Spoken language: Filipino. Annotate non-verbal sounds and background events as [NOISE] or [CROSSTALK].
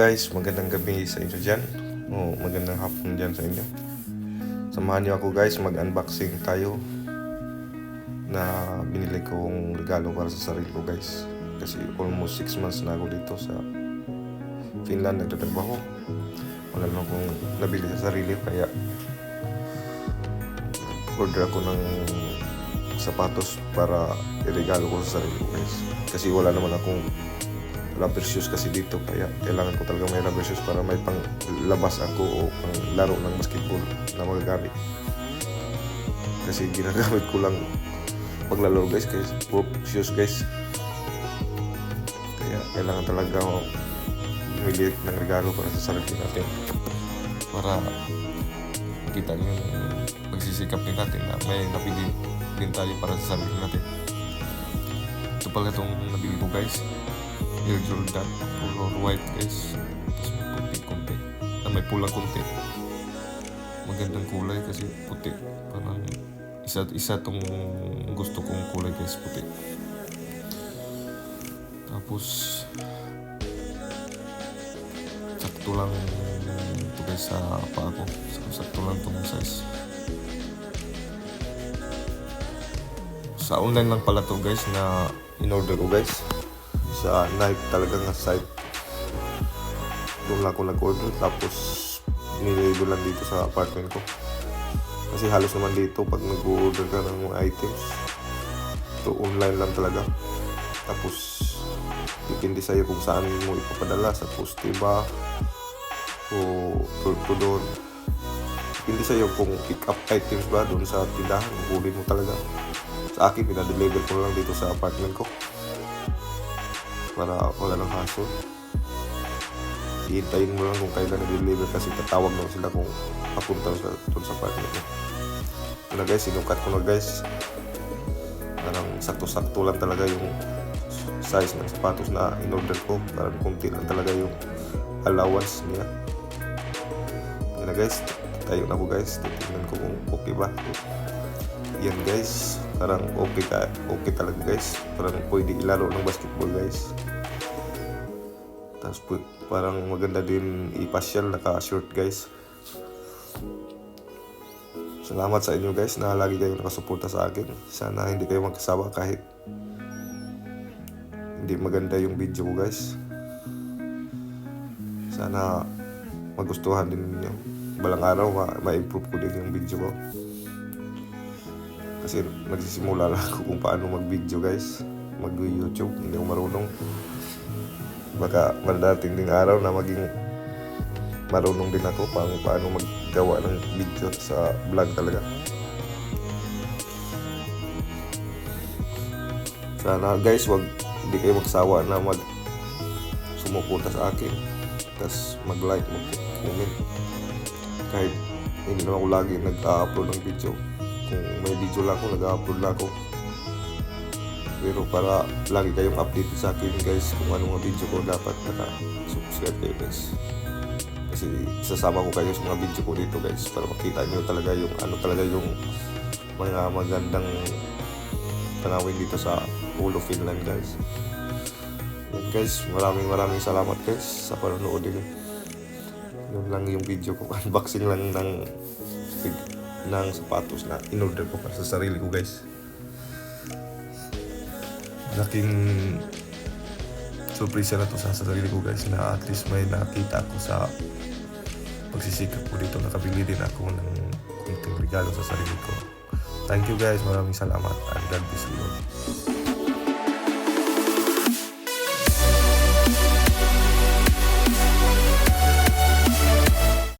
guys, magandang gabi sa inyo dyan. O magandang hapon dyan sa inyo. Samahan niyo ako guys, mag-unboxing tayo na binili kong regalo para sa sarili ko guys. Kasi almost 6 months na ako dito sa Finland nagtatrabaho. Wala lang akong nabili sa sarili kaya order ako ng sapatos para iregalo ko sa sarili ko guys. Kasi wala naman akong rubber shoes kasi dito kaya kailangan ko talaga may rubber shoes para may pang labas ako o pang laro ng basketball na magagamit. Kasi ginagamit ko lang paglalaro guys guys puro shoes guys. Kaya kailangan talaga bumili ng regalo para sa sarili natin. Para kita niyo yung pagsisikap din natin na may nabili din tayo para sa sarili natin. Ito pala itong nabili ko guys Air Jordan color white guys tapos may puti konti ah, may pula konti magandang kulay kasi puti parang isa isa tong gusto kong kulay guys puti tapos sakto lang ito guys sa paa ko sakto lang tong size sa online lang pala to guys na in-order ko guys sa Nike talaga nga site doon lang ako nag-order tapos nililido lang dito sa apartment ko. Kasi halos naman dito pag nag-order ka ng items to online lang talaga. Tapos depende sa'yo kung saan mo ipapadala sa poste ba o door to door. Depende sa'yo kung pick up items ba doon sa tindahan kukunin mo talaga. Sa akin pinadeliver ko lang dito sa apartment ko para wala nang hassle. Iintayin mo lang kung kailan nag-deliver kasi tatawag lang sila kung papunta sa doon sa partner mo. Ano guys, sinukat ko na guys. Parang sakto-sakto lang talaga yung size ng sapatos na in-order ko. Parang kunti lang talaga yung allowance niya. Yan na guys, tayo na ko guys. Titignan ko kung okay ba. Yan guys, parang okay ka, okay talaga guys. Parang pwede ilaro ng basketball guys. Tapos pu- parang maganda din ipasyal naka-short guys. Salamat sa inyo guys na lagi kayong nakasuporta sa akin. Sana hindi kayo magkasawa kahit hindi maganda yung video ko guys. Sana magustuhan din ninyo. Balang araw ma- ma-improve ko din yung video ko. Kasi nagsisimula lang ako kung paano mag-video guys. Mag-YouTube, hindi ako marunong. Baka madating ding araw na maging marunong din ako pang paano maggawa ng video sa vlog talaga. Sana guys, wag hindi kayo magsawa na mag sumuporta sa akin. Tapos mag-like, mag-comment. Kahit hindi naman ako lagi nag-upload ng video. Kung may video lang ako, nag-upload lang ako. Pero para lagi kayong update sa akin guys kung ano mga video ko dapat naka-subscribe kayo guys. Kasi sasama ko kayo sa mga video ko dito guys para makita nyo talaga yung ano talaga yung mga magandang tanawin dito sa Ulo Finland guys. Yan guys, maraming maraming salamat guys sa panonood din. Yun lang yung video ko. [LAUGHS] Unboxing lang ng ng sapatos na in-order ko para sa sarili ko guys. Laking surprise na to sa sarili ko guys na at least may nakita ako sa pagsisikap ko dito nakabili din ako ng kunting regalo sa sarili ko. Thank you guys, maraming salamat and God bless you.